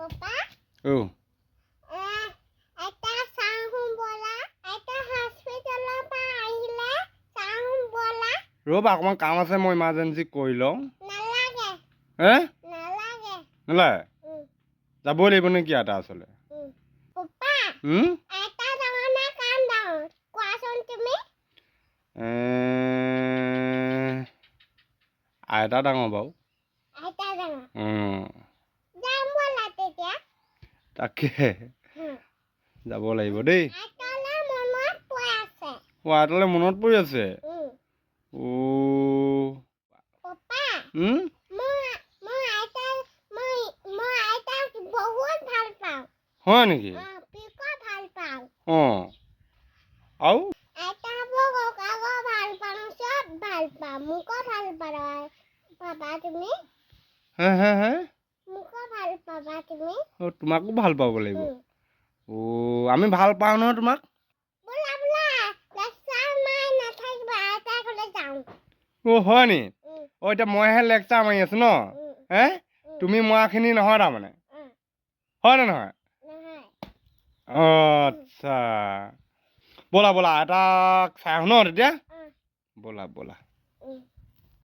ও। আহ, এটা চাওঁ ব'লা এটা হস্পিটেলৰ পৰা আহিলে চাওঁ ব'লা। ৰ'বা অকণমান কাম আছে মই ইমাৰ্জেঞ্চি কৰি লওঁ। নালাগে। হে? নালাগে। নালাগে? যাবই লাগিব নেকি এটা আচলতে। পাপা এটা ডাঙৰ নে কাম ডাঙৰ কোৱাচোন তুমি? আইতা ডাঙৰ বাৰু। এটা ডাঙৰ উম, যাম ব'লা তেতিয়া তাকে যাব লাগিব দেই। অ আইতালৈ মনত পৰি আছে? হয় নেকি? অ ভালো পাওঁ। অঁ। আৰু? ভালো পাওঁ মোকো ভালো পাওঁ। পাবা তুমি? হে হে হে। অ' তোমাকো ভালো পাব লাগিব। অ' আমি ভালো পাওঁ নহয় তোমাক? অ' হয় নি? অ' এতিয়া মইহে লেকচাৰ মাৰি আছো ন? হে? তুমি মৰাখিনি নহয় তাৰমানে। হয় নে নহয়? অঁ আচ্ছা। ব'লা ব'লা আইতাক চাই আহোঁ ন তেতিয়া? ব'লা ব'লা।